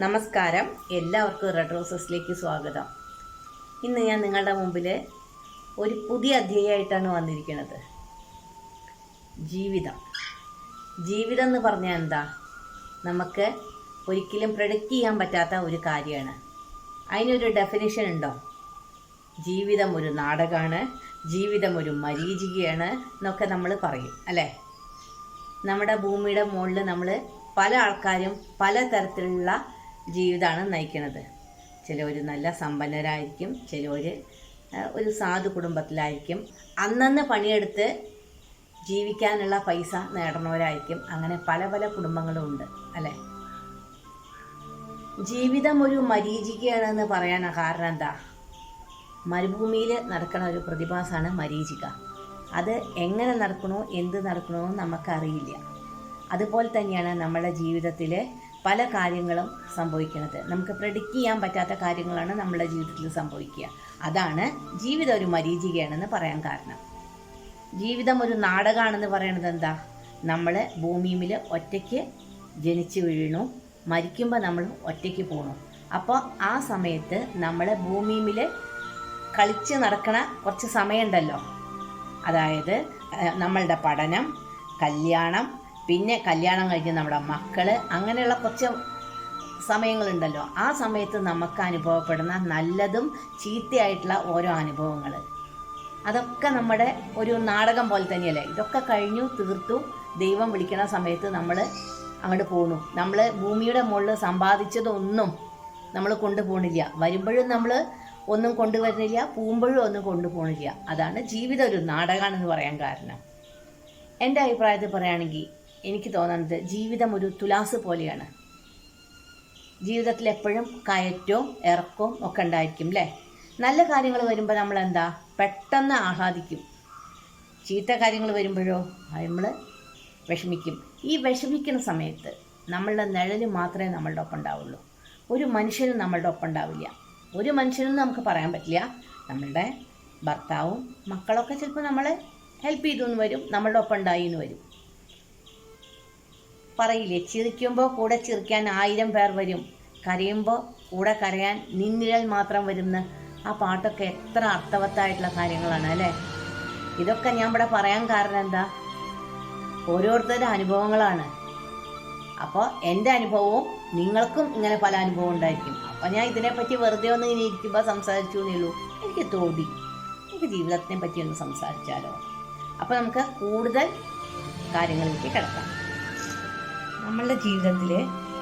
നമസ്കാരം. എല്ലാവർക്കും റെഡ് റോസസിലേക്ക് സ്വാഗതം. ഇന്ന് ഞാൻ നിങ്ങളുടെ മുമ്പിൽ ഒരു പുതിയ അധ്യായമായിട്ടാണ് വന്നിരിക്കുന്നത്. ജീവിതം. ജീവിതം എന്ന് പറഞ്ഞാൽ എന്താ? നമുക്ക് ഒരിക്കലും പ്രഡിക്റ്റ് ചെയ്യാൻ പറ്റാത്ത ഒരു കാര്യമാണ്. അതിനൊരു ഡെഫിനേഷൻ ഉണ്ടോ? ജീവിതം ഒരു നാടകമാണ് ജീവിതം ഒരു മരീചികയാണ് എന്നൊക്കെ നമ്മൾ പറയും അല്ലേ? നമ്മുടെ ഭൂമിയുടെ മുകളിൽ നമ്മൾ പല ആൾക്കാരും പല തരത്തിലുള്ള ജീവിതമാണ് നയിക്കുന്നത് ചിലവർ നല്ല സമ്പന്നരായിരിക്കും ചിലവർ ഒരു സാധു കുടുംബത്തിലായിരിക്കും. അന്നന്ന് പണിയെടുത്ത് ജീവിക്കാനുള്ള പൈസ നേടണവരായിരിക്കും അങ്ങനെ പല പല കുടുംബങ്ങളും ഉണ്ട് അല്ലേ? ജീവിതം ഒരു മരീചികയാണെന്ന് പറയാൻ കാരണം എന്താ? മരുഭൂമിയിൽ നടക്കുന്ന ഒരു പ്രതിഭാസമാണ് മരീചിക. അത് എങ്ങനെ നടക്കണോ എന്ത് നടക്കണോ നമുക്കറിയില്ല. അതുപോലെ തന്നെയാണ് നമ്മുടെ ജീവിതത്തിൽ പല കാര്യങ്ങളും സംഭവിക്കുന്നത്. നമുക്ക് പ്രെഡിക്റ്റ് ചെയ്യാൻ പറ്റാത്ത കാര്യങ്ങളാണ് നമ്മുടെ ജീവിതത്തിൽ സംഭവിക്കുക. അതാണ് ജീവിതം ഒരു മരീചികയാണെന്ന് പറയാൻ കാരണം. ജീവിതം ഒരു നാടകമാണെന്ന് പറയണത് എന്താ? നമ്മൾ ഭൂമിയിൽ ഒറ്റയ്ക്ക് ജനിച്ചു വീഴണു മരിക്കുമ്പോൾ നമ്മൾ ഒറ്റയ്ക്ക് പോകണു അപ്പോൾ ആ സമയത്ത് നമ്മൾ ഭൂമിയിൽ കളിച്ച് നടക്കണ കുറച്ച് സമയമുണ്ടല്ലോ. അതായത് നമ്മളുടെ പഠനം കല്യാണം പിന്നെ കല്യാണം കഴിഞ്ഞ് നമ്മുടെ മക്കൾ അങ്ങനെയുള്ള കുറച്ച് സമയങ്ങളുണ്ടല്ലോ. ആ സമയത്ത് നമുക്ക് അനുഭവപ്പെടുന്ന നല്ലതും ചീത്തയായിട്ടുള്ള ഓരോ അനുഭവങ്ങൾ അതൊക്കെ നമ്മുടെ ഒരു നാടകം പോലെ തന്നെയല്ലേ? ഇതൊക്കെ കഴിഞ്ഞു തീർത്തു ദൈവം വിളിക്കുന്ന സമയത്ത് നമ്മൾ അങ്ങോട്ട് പോണു. നമ്മൾ ഭൂമിയുടെ മുകളിൽ സമ്പാദിച്ചതൊന്നും നമ്മൾ കൊണ്ടുപോകണില്ല വരുമ്പോഴും നമ്മൾ ഒന്നും കൊണ്ടുവരുന്നില്ല പോകുമ്പോഴും ഒന്നും കൊണ്ടുപോകണില്ല അതാണ് ജീവിതം ഒരു നാടകമാണെന്ന് പറയാൻ കാരണം. എന്റെ അഭിപ്രായത്തിൽ പറയുകയാണെങ്കിൽ എനിക്ക് തോന്നുന്നത് ജീവിതം ഒരു തുലാസ് പോലെയാണ്. ജീവിതത്തിൽ എപ്പോഴും കയറ്റവും ഇറക്കവും ഒക്കെ ഉണ്ടായിരിക്കും അല്ലേ നല്ല കാര്യങ്ങൾ വരുമ്പോൾ നമ്മൾ എന്താ പെട്ടെന്ന് ആഹ്ലാദിക്കും. ചീത്ത കാര്യങ്ങൾ വരുമ്പോഴോ നമ്മൾ വിഷമിക്കും. ഈ വിഷമിക്കുന്ന സമയത്ത് നമ്മളുടെ നിഴൽ മാത്രമേ നമ്മളുടെ ഒപ്പം ഉണ്ടാവുള്ളൂ. ഒരു മനുഷ്യനും നമ്മളുടെ ഒപ്പം ഉണ്ടാവില്ല. ഒരു മനുഷ്യനും നമുക്ക് പറയാൻ പറ്റില്ല. നമ്മളുടെ ഭർത്താവും മക്കളൊക്കെ ചിലപ്പോൾ നമ്മളെ ഹെൽപ്പ് ചെയ്തു എന്ന് വരും. നമ്മളുടെ ഒപ്പം ഉണ്ടായി എന്ന് വരും. പറയില്ലേ ചിരിക്കുമ്പോൾ കൂടെ ചിരിക്കാൻ ആയിരം പേർ വരും. കരയുമ്പോൾ കൂടെ കരയാൻ നിന്നിഴൽ മാത്രം വരുന്ന ആ പാട്ടൊക്കെ എത്ര അർത്ഥവത്തായിട്ടുള്ള കാര്യങ്ങളാണ് അല്ലേ? ഇതൊക്കെ ഞാൻ ഇവിടെ പറയാൻ കാരണം എന്താ? ഓരോരുത്തരുടെ അനുഭവങ്ങളാണ്. അപ്പോൾ എന്റെ അനുഭവവും നിങ്ങൾക്കും ഇങ്ങനെ പല അനുഭവം ഉണ്ടായിരിക്കും. അപ്പോൾ ഞാൻ ഇതിനെപ്പറ്റി വെറുതെ ഒന്ന് ഇങ്ങനെ ഇരിക്കുമ്പോൾ സംസാരിച്ചു എന്നേ ഉള്ളൂ. എനിക്ക് തോന്നി. എനിക്ക് ജീവിതത്തിനെ പറ്റി ഒന്ന് സംസാരിച്ചാലോ? അപ്പോൾ നമുക്ക് കൂടുതൽ കാര്യങ്ങളിലേക്ക് കിടക്കാം. നമ്മളുടെ ജീവിതത്തിൽ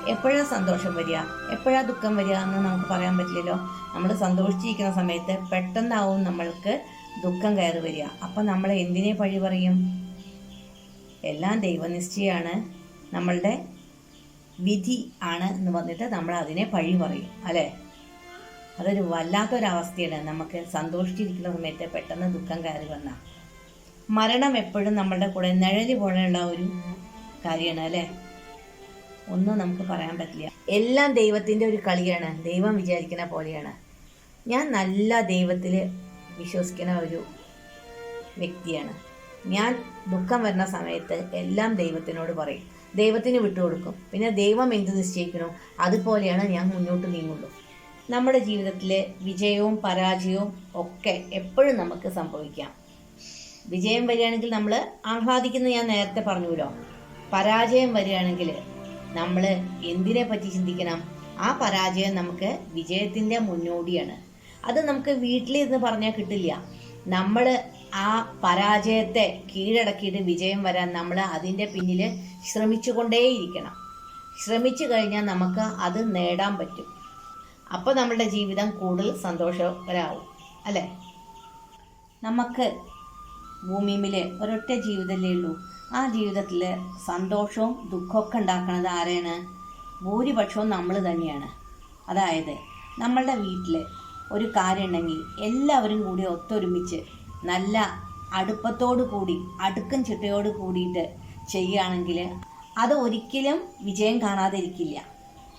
എപ്പോഴാണ് സന്തോഷം വരിക? എപ്പോഴാണ് ദുഃഖം വരിക എന്ന് നമുക്ക് പറയാൻ പറ്റില്ലല്ലോ. നമ്മൾ സന്തോഷിച്ചിരിക്കുന്ന സമയത്ത് പെട്ടെന്നാവും നമ്മൾക്ക് ദുഃഖം കയറി വരിക. അപ്പം നമ്മൾ എന്തിനെ പഴി പറയും? എല്ലാം ദൈവനിശ്ചയമാണ് നമ്മളുടെ വിധി ആണ് എന്ന് പറഞ്ഞിട്ട് നമ്മൾ അതിനെ പഴി പറയും. അല്ലേ? അതൊരു വല്ലാത്തൊരവസ്ഥയാണ് നമുക്ക് സന്തോഷിച്ചിരിക്കുന്ന സമയത്ത് പെട്ടെന്ന് ദുഃഖം കയറി വന്ന. മരണം എപ്പോഴും നമ്മളുടെ കൂടെ നിഴലി പോലെയുള്ള ഒരു കാര്യമാണ് അല്ലേ? ഒന്നും നമുക്ക് പറയാൻ പറ്റില്ല. എല്ലാം ദൈവത്തിന്റെ ഒരു കളിയാണ്. ദൈവം വിചാരിക്കുന്ന പോലെയാണ്. ഞാൻ നല്ല ദൈവത്തിൽ വിശ്വസിക്കുന്ന ഒരു വ്യക്തിയാണ്. ഞാൻ ദുഃഖം വരുന്ന സമയത്ത് എല്ലാം ദൈവത്തിനോട് പറയും. ദൈവത്തിന് വിട്ടുകൊടുക്കും. പിന്നെ ദൈവം എന്ത് നിശ്ചയിക്കണോ അതുപോലെയാണ് ഞാൻ മുന്നോട്ട് നീങ്ങുള്ളൂ നമ്മുടെ ജീവിതത്തിലെ വിജയവും പരാജയവും ഒക്കെ എപ്പോഴും നമുക്ക് സംഭവിക്കാം. വിജയം വരികയാണെങ്കിൽ നമ്മൾ ആഹ്ലാദിക്കുന്ന ഞാൻ നേരത്തെ പറഞ്ഞുല്ലോ പരാജയം വരികയാണെങ്കിൽ നമ്മൾ എന്തിനെ പറ്റി ചിന്തിക്കണം? ആ പരാജയം നമുക്ക് വിജയത്തിന്റെ മുന്നോടിയാണ്. അത് നമുക്ക് വീട്ടിലിരുന്ന് പറഞ്ഞാൽ കിട്ടില്ല. നമ്മൾ ആ പരാജയത്തെ കീഴടക്കിയിട്ട് വിജയം വരാൻ നമ്മൾ അതിന്റെ പിന്നിൽ ശ്രമിച്ചുകൊണ്ടേയിരിക്കണം. ശ്രമിച്ചു കഴിഞ്ഞാൽ നമുക്ക് അത് നേടാൻ പറ്റും. അപ്പോൾ നമ്മുടെ ജീവിതം കൂടുതൽ സന്തോഷകരാവും. അല്ലേ? നമുക്ക് ഭൂമിയിലെ ഒരൊറ്റ ജീവിതമല്ലേ ഉള്ളൂ. ആ ജീവിതത്തിൽ സന്തോഷവും ദുഃഖമൊക്കെ ഉണ്ടാക്കുന്നത് ആരെയാണ് ഭൂരിപക്ഷവും നമ്മൾ തന്നെയാണ്. അതായത് നമ്മളുടെ വീട്ടിൽ ഒരു കാര്യം ഉണ്ടെങ്കിൽ എല്ലാവരും കൂടി ഒത്തൊരുമിച്ച് നല്ല അടുപ്പത്തോടു കൂടി അടുക്കും ചിട്ടയോട് കൂടിയിട്ട് ചെയ്യുകയാണെങ്കിൽ അത് ഒരിക്കലും വിജയം കാണാതിരിക്കില്ല.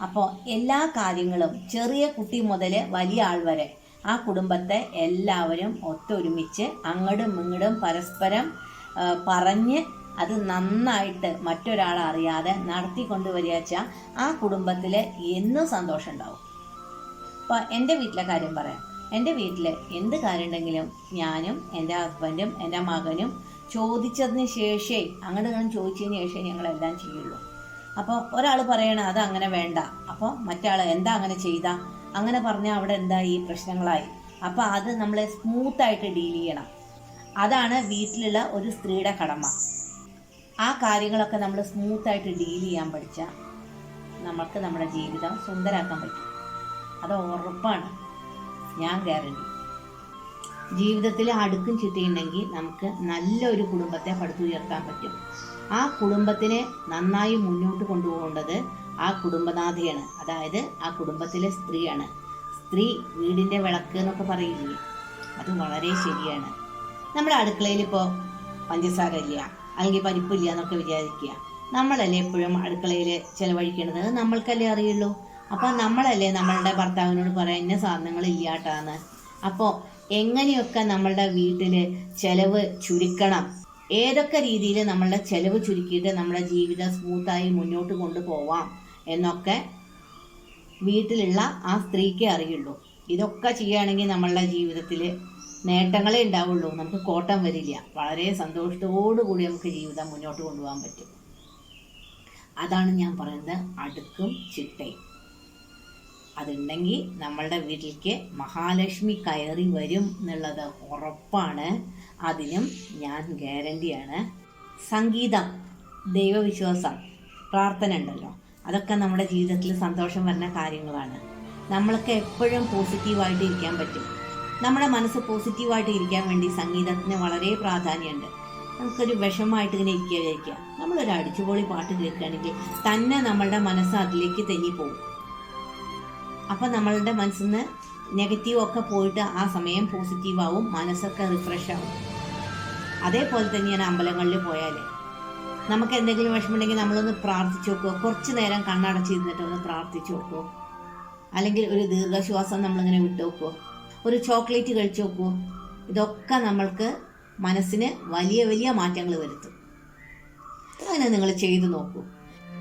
അപ്പോൾ എല്ലാ കാര്യങ്ങളും ചെറിയ കുട്ടി മുതൽ വലിയ ആൾ വരെ ആ കുടുംബത്തെ എല്ലാവരും ഒത്തൊരുമിച്ച് അങ്ങടും ഇങ്ങടും പരസ്പരം പറഞ്ഞ് അത് നന്നായിട്ട് മറ്റൊരാൾ അറിയാതെ നടത്തിക്കൊണ്ട് വെച്ചാൽ ആ കുടുംബത്തിൽ എന്നും സന്തോഷം ഉണ്ടാവും. ഇപ്പോൾ എന്റെ വീട്ടിലെ കാര്യം പറയാം. എന്റെ വീട്ടിൽ എന്ത് കാര്യമുണ്ടെങ്കിലും ഞാനും എന്റെ ഹസ്ബൻഡും എന്റെ മകനും ചോദിച്ചതിന് ശേഷേ അങ്ങോട്ട് ഇങ്ങനെ ചോദിച്ചതിന് ശേഷമേ ഞങ്ങളെല്ലാം ചെയ്യുള്ളൂ. അപ്പോൾ ഒരാൾ പറയണ അത് അങ്ങനെ വേണ്ട. അപ്പോൾ മറ്റാൾ എന്താ അങ്ങനെ ചെയ്ത? അങ്ങനെ പറഞ്ഞാൽ അവിടെ എന്താ ഈ പ്രശ്നങ്ങളായി? അപ്പോൾ അത് നമ്മൾ സ്മൂത്തായിട്ട് ഡീൽ ചെയ്യണം. അതാണ് വീട്ടിലുള്ള ഒരു സ്ത്രീയുടെ കടമ. ആ കാര്യങ്ങളൊക്കെ നമ്മൾ സ്മൂത്തായിട്ട് ഡീൽ ചെയ്യാൻ പഠിച്ചാൽ നമ്മൾക്ക് നമ്മുടെ ജീവിതം സുന്ദരാക്കാൻ പറ്റും. അത് ഉറപ്പാണ്. ഞാൻ ഗ്യാരണ്ടി. ജീവിതത്തിൽ അടുക്കും ചിട്ടയുണ്ടെങ്കിൽ നമുക്ക് നല്ലൊരു കുടുംബത്തെ പടുത്തുയർത്താൻ പറ്റും. ആ കുടുംബത്തിനെ നന്നായി മുന്നോട്ട് കൊണ്ടുപോകേണ്ടത് ആ കുടുംബനാഥയാണ്. അതായത് ആ കുടുംബത്തിലെ സ്ത്രീയാണ്. സ്ത്രീ വീടിന്റെ വിളക്ക് എന്നൊക്കെ പറയില്ലേ? അത് വളരെ ശരിയാണ്. നമ്മുടെ അടുക്കളയിൽ ഇപ്പോൾ പഞ്ചസാര ഇല്ല. അല്ലെങ്കിൽ പരിപ്പില്ല എന്നൊക്കെ വിചാരിക്കുക. നമ്മളല്ലേ എപ്പോഴും അടുക്കളയിൽ ചിലവഴിക്കേണ്ടത്? നമ്മൾക്കല്ലേ അറിയുള്ളൂ. അപ്പോൾ നമ്മളല്ലേ നമ്മളുടെ ഭർത്താവിനോട് പറയാം ഇന്ന സാധനങ്ങൾ ഇല്ലാട്ടാന്ന് അപ്പോൾ എങ്ങനെയൊക്കെ നമ്മളുടെ വീട്ടിൽ ചിലവ് ചുരുക്കണം? ഏതൊക്കെ രീതിയിൽ നമ്മളുടെ ചിലവ് ചുരുക്കിയിട്ട് നമ്മുടെ ജീവിതം സ്മൂത്തായി മുന്നോട്ട് കൊണ്ടുപോവാം എന്നൊക്കെ വീട്ടിലുള്ള ആ സ്ത്രീക്കേ അറിയുള്ളൂ. ഇതൊക്കെ ചെയ്യുകയാണെങ്കിൽ നമ്മളുടെ ജീവിതത്തിൽ നേട്ടങ്ങളേ ഉണ്ടാവുള്ളൂ. നമുക്ക് കോട്ടം വരില്ല. വളരെ സന്തോഷത്തോടു കൂടി നമുക്ക് ജീവിതം മുന്നോട്ട് കൊണ്ടുപോകാൻ പറ്റും. അതാണ് ഞാൻ പറയുന്നത് അടുക്കും ചിട്ടയും. അതുണ്ടെങ്കിൽ നമ്മളുടെ വീട്ടിലേക്ക് മഹാലക്ഷ്മി കയറി വരും എന്നുള്ളത് ഉറപ്പാണ്. അതിനും ഞാൻ ഗ്യാരണ്ടിയാണ്. സംഗീതം ദൈവവിശ്വാസം പ്രാർത്ഥന ഉണ്ടല്ലോ. അതൊക്കെ നമ്മുടെ ജീവിതത്തിൽ സന്തോഷം വരുന്ന കാര്യങ്ങളാണ്. നമ്മൾക്ക് എപ്പോഴും പോസിറ്റീവായിട്ട് ഇരിക്കാൻ പറ്റും. നമ്മുടെ മനസ്സ് പോസിറ്റീവായിട്ട് ഇരിക്കാൻ വേണ്ടി സംഗീതത്തിന് വളരെ പ്രാധാന്യമുണ്ട്. നമുക്കൊരു വിഷമമായിട്ട് ഇങ്ങനെ ഇരിക്കുക വിചാരിക്കുക നമ്മളൊരു അടിച്ചുപൊളി പാട്ട് കേൾക്കുകയാണെങ്കിൽ തന്നെ നമ്മളുടെ മനസ്സ് അതിലേക്ക് തെന്നിപ്പോകും. അപ്പം നമ്മളുടെ മനസ്സിൽ നിന്ന് നെഗറ്റീവ് ഒക്കെ പോയിട്ട് ആ സമയം പോസിറ്റീവ് ആവും മനസ്സൊക്കെ റിഫ്രഷ് ആവും. അതേപോലെ തന്നെയാണ് അമ്പലങ്ങളിൽ പോയാൽ നമുക്ക് എന്തെങ്കിലും വിഷമമുണ്ടെങ്കിൽ നമ്മളൊന്ന് പ്രാർത്ഥിച്ചു നോക്കുക കുറച്ച് നേരം കണ്ണടച്ചിരുന്നിട്ട് ഒന്ന് പ്രാർത്ഥിച്ചു നോക്കുക അല്ലെങ്കിൽ ഒരു ദീർഘശ്വാസം നമ്മളിങ്ങനെ വിട്ടു നോക്കുമോ ഒരു ചോക്ലേറ്റ് കഴിച്ചു നോക്കുമോ ഇതൊക്കെ നമ്മൾക്ക് മനസ്സിന് വലിയ വലിയ മാറ്റങ്ങൾ വരുത്തും. അങ്ങനെ നിങ്ങൾ ചെയ്തു നോക്കൂ.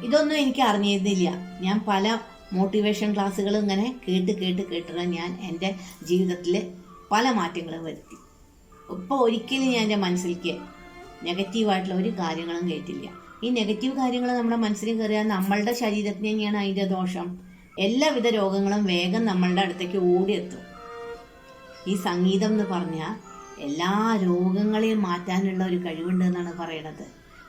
ഇതൊന്നും എനിക്ക് അറിഞ്ഞിരുന്നില്ല. ഞാൻ പല മോട്ടിവേഷൻ ക്ലാസ്സുകൾ ഇങ്ങനെ കേട്ട് കേട്ട് കേട്ടിട്ട് ഞാൻ എന്റെ ജീവിതത്തിൽ പല മാറ്റങ്ങളും വരുത്തി. ഇപ്പോൾ ഒരിക്കലും ഞാൻ എന്റെ മനസ്സിലേക്ക് നെഗറ്റീവായിട്ടുള്ള ഒരു കാര്യങ്ങളും കേട്ടില്ല. ഈ നെഗറ്റീവ് കാര്യങ്ങൾ നമ്മുടെ മനസ്സിൽ കയറിയാൽ നമ്മളുടെ ശരീരത്തിന് തന്നെയാണ് അതിന്റെ ദോഷം. എല്ലാവിധ രോഗങ്ങളും വേഗം നമ്മളുടെ അടുത്തേക്ക് ഓടിയെത്തും. ഈ സംഗീതം എന്ന് പറഞ്ഞാൽ എല്ലാ രോഗങ്ങളെയും മാറ്റാനുള്ള ഒരു കഴിവുണ്ട് എന്നാണ് പറയണത്.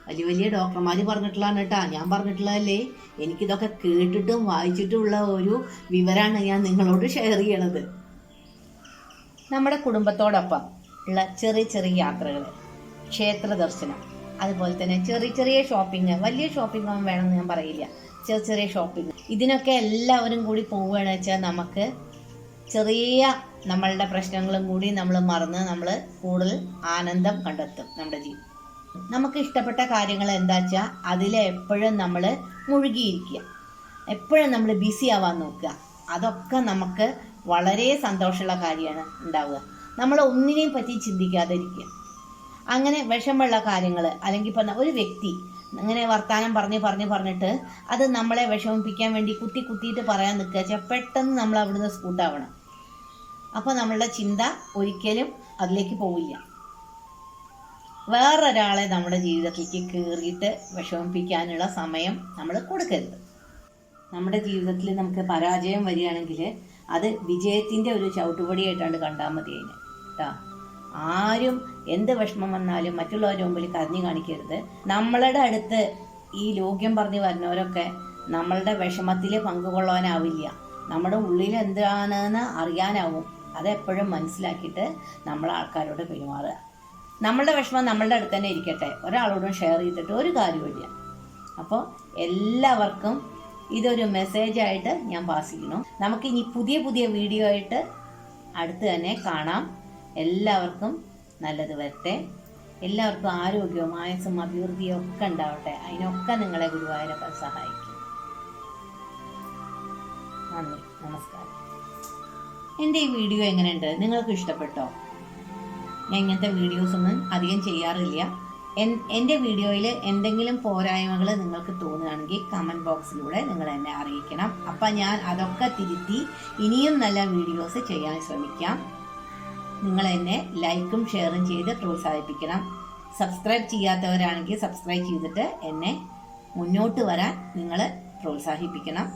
വലിയ വലിയ ഡോക്ടർമാർ പറഞ്ഞിട്ടുള്ളതാണ് കേട്ടോ. ഞാൻ പറഞ്ഞിട്ടുള്ളതല്ലേ എനിക്കിതൊക്കെ കേട്ടിട്ടും വായിച്ചിട്ടുമുള്ള ഒരു വിവരമാണ് ഞാൻ നിങ്ങളോട് ഷെയർ ചെയ്യണത്. നമ്മുടെ കുടുംബത്തോടൊപ്പം ഉള്ള ചെറിയ ചെറിയ യാത്രകൾ ക്ഷേത്ര ദർശനം അതുപോലെ തന്നെ ചെറിയ ചെറിയ ഷോപ്പിംഗ് വലിയ ഷോപ്പിംഗ് ഒന്നും വേണമെന്ന് ഞാൻ പറയില്ല. ചെറിയ ചെറിയ ഷോപ്പിംഗ് ഇതിനൊക്കെ എല്ലാവരും കൂടി പോവുകയാണെന്ന് വെച്ചാൽ നമുക്ക് ചെറിയ നമ്മളുടെ പ്രശ്നങ്ങളും കൂടി നമ്മൾ മറന്ന് നമ്മൾ കൂടുതൽ ആനന്ദം കണ്ടെത്തും നമ്മുടെ ജീവിതം. നമുക്ക് ഇഷ്ടപ്പെട്ട കാര്യങ്ങൾ എന്താ വെച്ചാൽ അതിൽ എപ്പോഴും നമ്മൾ മുഴുകിയിരിക്കുക. എപ്പോഴും നമ്മൾ ബിസി ആവാൻ നോക്കുക. അതൊക്കെ നമുക്ക് വളരെ സന്തോഷമുള്ള കാര്യമാണ് ഉണ്ടാവുക. നമ്മൾ ഒന്നിനെയും പറ്റി ചിന്തിക്കാതിരിക്കുക. അങ്ങനെ വിഷമുള്ള കാര്യങ്ങൾ അല്ലെങ്കിൽ ഇപ്പം ഒരു വ്യക്തി അങ്ങനെ വർത്തമാനം പറഞ്ഞ് പറഞ്ഞ് പറഞ്ഞിട്ട് അത് നമ്മളെ വിഷമിപ്പിക്കാൻ വേണ്ടി കുത്തി കുത്തിയിട്ട് പറയാൻ നിൽക്കുക വെച്ചാൽ പെട്ടെന്ന് നമ്മൾ അവിടുന്ന് സ്കൂട്ടാവണം അപ്പോൾ നമ്മളുടെ ചിന്ത ഒരിക്കലും അതിലേക്ക് പോവില്ല. വേറൊരാളെ നമ്മുടെ ജീവിതത്തിലേക്ക് കയറിയിട്ട് വിഷമിപ്പിക്കാനുള്ള സമയം നമ്മൾ കൊടുക്കരുത്. നമ്മുടെ ജീവിതത്തിൽ നമുക്ക് പരാജയം വരികയാണെങ്കിൽ അത് വിജയത്തിന്റെ ഒരു ചവിട്ടുപടിയായിട്ടാണ് കണ്ടാൽ മതി അതിന്. കേട്ടോ ആരും എന്ത് വിഷമം വന്നാലും മറ്റുള്ളവരുടെ മുമ്പിൽ കരഞ്ഞു കാണിക്കരുത്. നമ്മളുടെ അടുത്ത് ഈ ലോക്യം പറഞ്ഞു വരുന്നവരൊക്കെ നമ്മളുടെ വിഷമത്തിൽ പങ്കുകൊള്ളാനാവില്ല. നമ്മുടെ ഉള്ളിൽ എന്താണെന്ന് അറിയാനാവും. അതെപ്പോഴും മനസ്സിലാക്കിയിട്ട് നമ്മൾ ആൾക്കാരോട് പെരുമാറുക. നമ്മളുടെ വിഷമം നമ്മളുടെ അടുത്ത് തന്നെ ഇരിക്കട്ടെ. ഒരാളോടും ഷെയർ ചെയ്തിട്ട് ഒരു കാര്യമില്ല അപ്പോൾ എല്ലാവർക്കും ഇതൊരു മെസ്സേജായിട്ട് ഞാൻ പാസ് ചെയ്യുന്നു. നമുക്കിനി പുതിയ പുതിയ വീഡിയോ ആയിട്ട് അടുത്ത് തന്നെ കാണാം. എല്ലാവർക്കും നല്ലത് വരട്ടെ. എല്ലാവർക്കും ആരോഗ്യവും ആയസും അഭിവൃദ്ധിയും ഒക്കെ ഉണ്ടാവട്ടെ. അതിനൊക്കെ നിങ്ങളെ ഗുരുവായൂരപ്പൻ സഹായിക്കും. നന്ദി. നമസ്കാരം. എന്റെ ഈ വീഡിയോ എങ്ങനെയുണ്ട്? നിങ്ങൾക്ക് ഇഷ്ടപ്പെട്ടോ? ഞാൻ ഇങ്ങനത്തെ വീഡിയോസ് ഒന്നും അധികം ചെയ്യാറില്ല. എന്റെ വീഡിയോയിൽ എന്തെങ്കിലും പോരായ്മകൾ നിങ്ങൾക്ക് തോന്നുകയാണെങ്കിൽ കമന്റ് ബോക്സിലൂടെ നിങ്ങൾ എന്നെ അറിയിക്കണം. അപ്പം ഞാൻ അതൊക്കെ തിരുത്തി ഇനിയും നല്ല വീഡിയോസ് ചെയ്യാൻ ശ്രമിക്കാം. നിങ്ങൾ എന്നെ ലൈക്കും ഷെയറും ചെയ്ത് പ്രോത്സാഹിപ്പിക്കണം. സബ്സ്ക്രൈബ് ചെയ്യാത്തവരാണെങ്കിൽ സബ്സ്ക്രൈബ് ചെയ്തിട്ട് എന്നെ മുന്നോട്ട് വരാൻ നിങ്ങൾ പ്രോത്സാഹിപ്പിക്കണം.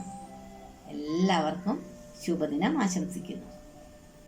എല്ലാവർക്കും ശുഭദിനം ആശംസിക്കുന്നു.